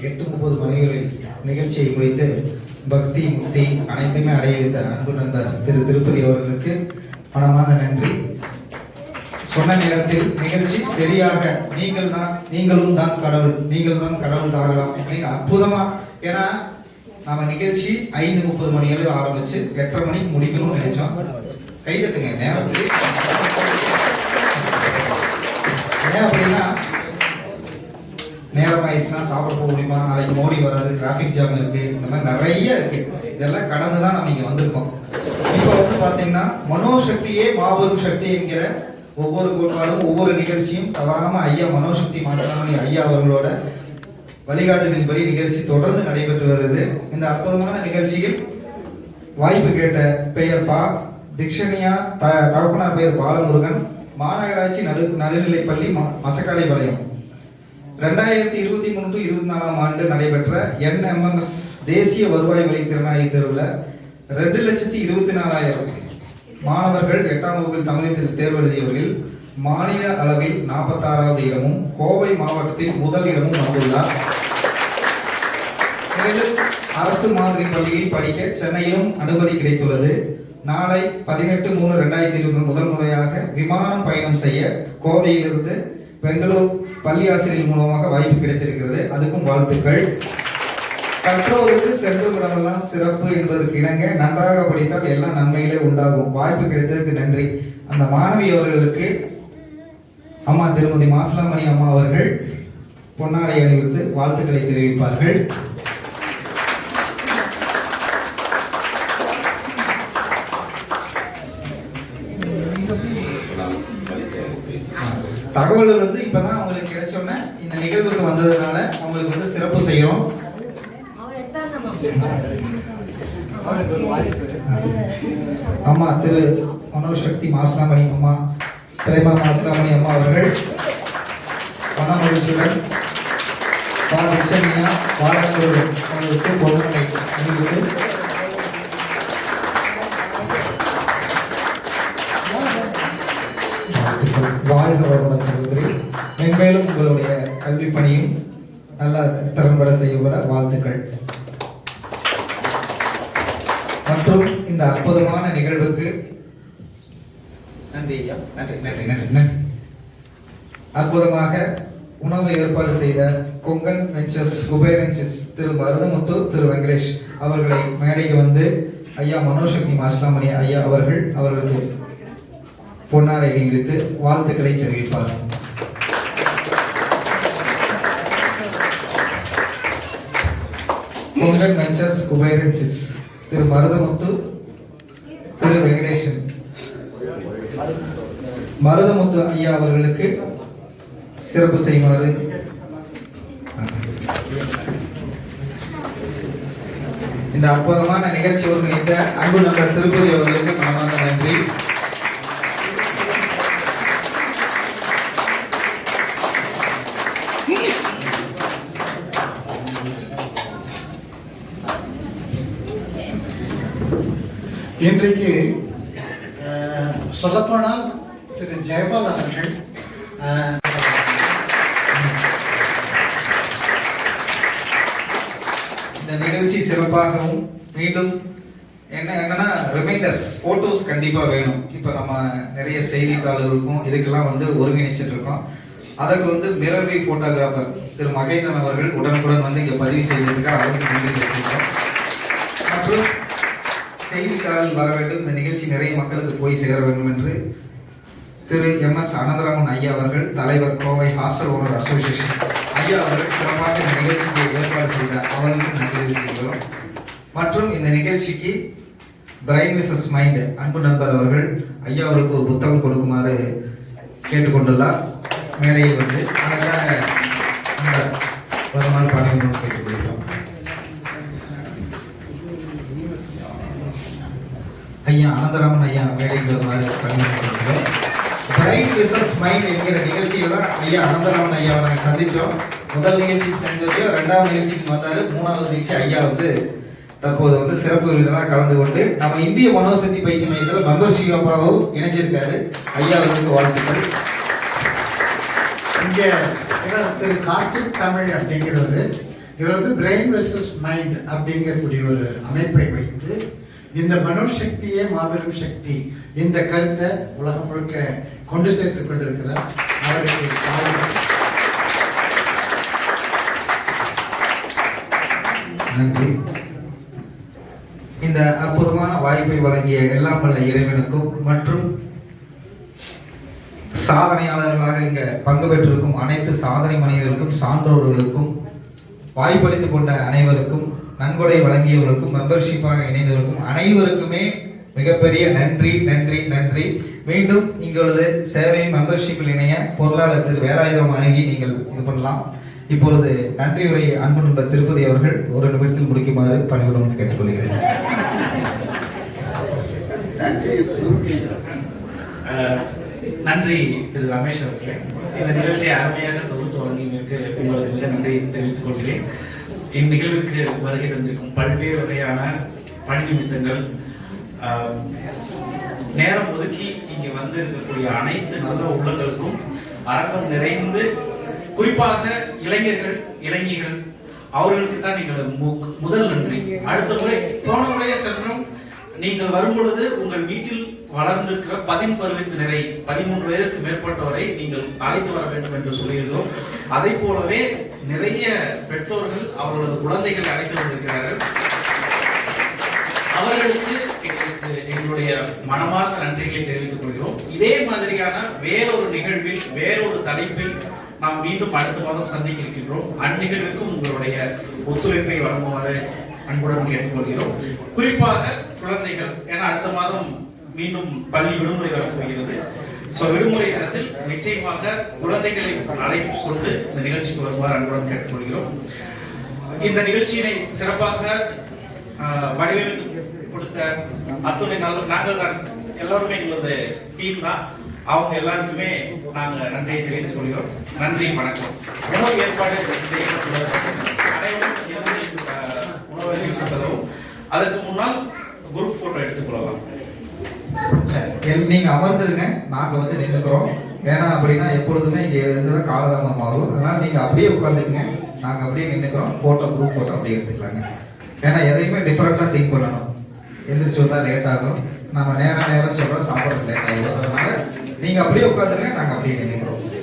எட்டு முப்பது மணிகளில் நிகழ்ச்சியை முடித்து பக்தி முக்தி அனைத்துமே அடைய வைத்த அன்பு நண்பர் திரு திருப்பதி அவர்களுக்கு மனமார்ந்த நன்றி. சொன்ன நேரத்தில் நிகழ்ச்சி சரியாக நீங்கள் தான் நீங்களும் தான் கடவுள் நீங்கள் தான் கடவுள் தாகலாம் அப்படின்னு அற்புதமா ஏன்னா நம்ம நிகழ்ச்சி ஐந்து முப்பது மணி அளவு ஆரம்பிச்சு எட்டரை மணிக்கு முடிக்கணும்னு நினைச்சோம். கைதட்டுங்க நேரத்தில் ஏன் அப்படின்னா நேரம் ஆயிடுச்சுன்னா சாப்பிட போக முடியுமா? நாளைக்கு மோடி வராது டிராஃபிக் ஜாம் இருக்கு இந்த மாதிரி நிறைய இருக்கு. இதெல்லாம் கடந்து தான் நம்ம இங்க வந்திருக்கோம். இப்போ வந்து பாத்தீங்கன்னா மனோசக்தியே மாபெரும் சக்தி என்கிற ஒவ்வொரு கோட்பாடும் ஒவ்வொரு நிகழ்ச்சியும் தவறாம ஐயா மனோசக்தி மாசாமி ஐயா அவர்களோட வழிகாட்டுதலின்படி நிகழ்ச்சி தொடர்ந்து நடைபெற்று வருகிறது இந்த அற்புதமான நிகழ்ச்சியில் வாய்ப்பு கேட்ட பெயர் பா திக்ஷனியா த தகப்பனார் பெயர் பாலமுருகன் மாநகராட்சி நடு நடுநிலைப்பள்ளி ம- மசக்காலைபாளையம் ரெண்டாயிரத்தி இருபத்தி மூணு டு இருபத்தி நாலாம் ஆண்டு நடைபெற்ற என்எம்எம்எஸ் தேசிய வருவாய் வழி திறனாய்வு தேர்வுல ரெண்டு லட்சத்தி இருபத்தி நாலாயிரம் மாணவர்கள் எட்டாம் வகுப்பில் தமிழகத்தில் தேர்வு எழுதியவர்கள் மாநில அளவில் நாற்பத்தாறாவது இடமும் கோவை மாவட்டத்தில் முதல் இடமும் வந்துள்ளார். மேலும் அரசு மாதிரி பள்ளியில் படிக்க சென்னையிலும் அனுமதி கிடைத்துள்ளது. நாளை பதினெட்டு மூணு ரெண்டாயிரத்தி இருபது முதல் முறையாக விமானம் பயணம் செய்ய கோவையிலிருந்து பெங்களூர் பள்ளி ஆசிரியர் மூலமாக வாய்ப்பு கிடைத்திருக்கிறது. அதுக்கும் வாழ்த்துக்கள். கற்றோருக்கு சென்று விடமெல்லாம் சிறப்பு என்பதற்கு இணங்க நன்றாக படித்தால் எல்லாம் நன்மைகளே உண்டாகும். வாய்ப்பு கிடைத்ததற்கு நன்றி. அந்த மாணவி அவர்களுக்கு அம்மா திருமதி மாசிலாமணி அம்மா அவர்கள் பொன்னாடை அணிவித்து வாழ்த்துக்களை தெரிவிப்பார்கள். தகவல்கள் வந்து இப்பதான் அவங்களுக்கு கிடைச்சோன்னே இந்த நிகழ்வுக்கு வந்ததுனால அவங்களுக்கு வந்து சிறப்பு செய்யறோம். ஆமா திரு மனோசக்தி மாசிலாமணி அம்மா பிரேமா மாசிலாமணி அம்மா அவர்கள் மனமகிழ்ச்சியுடன் பாலகிருஷ்ணனியா பாலகோடு அவங்களுக்கு பொருட்களை அணிவித்து வாழ்க வளமுடன் சகோதரி. மென்மேலும் உங்களுடைய கல்வி பணியும் நல்ல திறம்பட செய்யப்பட வாழ்த்துக்கள். மற்றும் இந்த அற்புதமான நிகழ்வுக்கு நன்றி ஐயா. நன்றி நன்றி நன்றி நன்றி. அற்புதமாக உணவு ஏற்பாடு செய்த கொங்கன் வெஞ்சர்ஸ் குபேரன்சஸ் திரு மருதமுத்து திரு வெங்கடேஷ் அவர்களை மேடைக்கு வந்து ஐயா மனோசக்தி மாஸ்லாமணி ஐயா அவர்கள் அவர்களுக்கு பொன்னாடை அணிவித்து வாழ்த்துக்களை தெரிவிப்பார். கொங்கன் வெஞ்சர்ஸ் குபேரன்சஸ் திரு மருதமுத்து திரு வெங்கடேசன். மருதமுத்து ஐயா அவர்களுக்கு சிறப்பு செய்யுமாறு. இந்த அற்புதமான நிகழ்ச்சி ஒருங்கிணைத்த அன்பு நண்பர் திருப்பதி அவர்களுக்கு மனமார்ந்த நன்றி. இன்றைக்கு சொல்லப்போனால் திரு ஜெயபால் அவர்கள் இந்த நிகழ்ச்சி சிறப்பாகவும் மீண்டும் என்ன என்னன்னா ரிமைண்டர்ஸ் போட்டோஸ் கண்டிப்பா வேணும். இப்ப நம்ம நிறைய செய்தித்தாள்களுக்கும் இதுக்கெல்லாம் வந்து ஒருங்கிணைச்சிட்டு இருக்கோம். அதற்கு வந்து மிரர்வி போட்டோகிராஃபர் திரு மகேந்திரன் அவர்கள் உடனுக்குடன் வந்து இங்க பதிவு செய்திருக்கார் அவருக்கு நன்றி மற்றும் செய்தித்தாளில் வர வேண்டும். இந்த நிகழ்ச்சி நிறைய மக்களுக்கு போய் சேர வேண்டும் என்று திரு எம் எஸ் அனந்தராமன் ஐயா அவர்கள் தலைவர் கோவை ஹாஸ்டல் ஓனர் அசோசியேஷன் ஐயா அவர்கள் சிறப்பாக இந்த நிகழ்ச்சிக்கு ஏற்பாடு செய்தார். அவர்களுக்கு நன்றி தெரிவிக்கிறோம் மற்றும் இந்த நிகழ்ச்சிக்கு பிரைன் மிசஸ் மைண்ட் அன்பு நண்பர் அவர்கள் ஐயா அவருக்கு ஒரு புத்தகம் கொடுக்குமாறு கேட்டுக்கொண்டுள்ளார். மேடையில் வந்து அதற்காக இந்த வருமாறு பணியுடன் கேட்டுக்கொள்கிறோம் ஐயா அனந்தராமன் ஐயா மேடைக்கு வருமாறு பணியுடன் பிரைட் பிசினஸ் மைண்ட் என்கிற நிகழ்ச்சியில் ஐயா அனந்தராமன் ஐயாவை நாங்கள் சந்தித்தோம் முதல் நிகழ்ச்சிக்கு செஞ்சது ரெண்டாவது நிகழ்ச்சிக்கு வந்தார். மூணாவது நிகழ்ச்சி ஐயா வந்து தற்போது வந்து சிறப்பு விருந்தினராக கலந்து கொண்டு நம்ம இந்திய மனோசக்தி பயிற்சி மையத்தில் மெம்பர்ஷிப் அப்பாவும் இணைஞ்சிருக்காரு. ஐயா வந்து வாழ்த்துக்கள். இங்கே திரு கார்த்திக் தமிழ் அப்படிங்கிறது இவர் வந்து பிரெயின் வெர்சஸ் மைண்ட் அப்படிங்கக்கூடிய ஒரு அமைப்பை வைத்து இந்த மனோசக்தியே மாபெரும் சக்தி. இந்த கருத்தை உலகம் முழுக்க கொண்டு சேர்த்துக் கொண்டிருக்கிறார் அவருக்கு நன்றி. இந்த அற்புதமான வாய்ப்பை வழங்கிய எல்லாம் வல்ல இறைவனுக்கும் மற்றும் சாதனையாளர்களாக இங்க பங்கு பெற்றிருக்கும் அனைத்து சாதனை மனிதர்களுக்கும் சான்றோர்களுக்கும் வாய்ப்பளித்துக் கொண்ட அனைவருக்கும் நன்கொடை வழங்கியவர்களுக்கும் மெம்பர்ஷிப்பாக இணைந்தவருக்கும் அனைவருக்குமே மிகப்பெரிய நன்றி நன்றி நன்றி. மீண்டும் எங்களது சேவை மெம்பர்ஷிப்பில் இணைய பொருளாளர் திரு வேலாயுதம் அணுகி நீங்கள் இது பண்ணலாம். இப்பொழுது நன்றி உரை அன்பு நண்பர் திருப்பதி அவர்கள் ஒரு நிமிடத்தில் முடிக்குமாறு பணிவுடன் கேட்டுக்கொள்கிறேன். நன்றி திரு ரமேஷ் அவர்களே. இந்த நிகழ்ச்சியை அருமையாக தொகுத்து வழங்கியதற்கு உங்களுக்கு மிக நன்றி தெரிவித்துக் கொள்கிறேன். இந்நிகழ்வுக்கு வருகை தந்திருக்கும் பல்வேறு வகையான பணி நிமித்தங்கள் நேரம் ஒதுக்கி இங்கே வந்து இருக்கக்கூடிய அனைத்து நல்ல உள்ளங்களுக்கும் அரங்கம் நிறைந்து குறிப்பாக இளைஞர்கள் இளைஞர்கள் அவர்களுக்கு தான் நீங்கள் முதல் நன்றி. அடுத்த முறை போன முறையே சென்றும் நீங்கள் வரும்பொழுது உங்கள் வீட்டில் வளர்ந்திருக்கிற பதின் பருவத்தினரை பதிமூன்று வயதுக்கு மேற்பட்டவரை நீங்கள் அழைத்து வர வேண்டும் என்று சொல்லியிருந்தோம். அதை போலவே நிறைய பெற்றோர்கள் அவர்களது குழந்தைகளை அழைத்து வந்திருக்கிறார்கள். அவர்களுக்கு எங்களுக்கு எங்களுடைய மனமார்ந்த நன்றிகளை தெரிவித்துக் கொள்கிறோம். இதே மாதிரியான வேறொரு நிகழ்வில் வேறொரு தலைப்பில் நாம் மீண்டும் அடுத்த மாதம் சந்திக்க இருக்கின்றோம். அந்நிகழ்வுக்கும் உங்களுடைய ஒத்துழைப்பை வழங்குமாறு அன்புடன் கேட்டுக்கொள்கிறோம். குறிப்பாக குழந்தைகள் ஏன்னா அடுத்த மாதம் மீண்டும் பள்ளி விடுமுறை வரப்போகிறது. விடுமுறை நேரத்தில் நிச்சயமாக குழந்தைகளை அழைத்து கொண்டு இந்த நிகழ்ச்சிக்கு வருமாறு அன்புடன் கேட்டுக்கொள்கிறோம். இந்த நிகழ்ச்சியினை சிறப்பாக வடிவமைத்து கொடுத்த அத்துணை நல்ல நாங்கள் தான். எல்லாருமே எங்களது டீம் தான். அவங்க எல்லாருக்குமே நாங்க நன்றியை தெரிவித்து சொல்கிறோம் நன்றி வணக்கம். உணவு ஏற்பாடு செய்யப்பட்டுள்ள அனைவரும் உணவு செலவும் செல்லவும். அதற்கு முன்னால் குரூப் போட்டோ எடுத்துக்கொள்ளலாம் எல்- நீங்க அமர்ந்துருங்க. நாங்க வந்து நின்றுக்கிறோம் ஏன்னா அப்படின்னா எப்பொழுதுமே இங்க இருந்துதான் காலதாமம் ஆகும் அதனால நீங்க அப்படியே உட்காந்துக்குங்க நாங்க அப்படியே நின்றுக்கிறோம் போட்டோ குரூப் போட்டோ அப்படியே எடுத்துக்கலாங்க. ஏன்னா எதையுமே டிஃபரெண்டா திங்க் பண்ணணும். எந்திரிச்சு வந்தா லேட் ஆகும். நம்ம நேரம் நேரம் சொல்றோம். சாப்பிட லேட் ஆகும் அதனால நீங்க அப்படியே உட்காந்துருங்க நாங்க அப்படியே நின்றுக்கிறோம்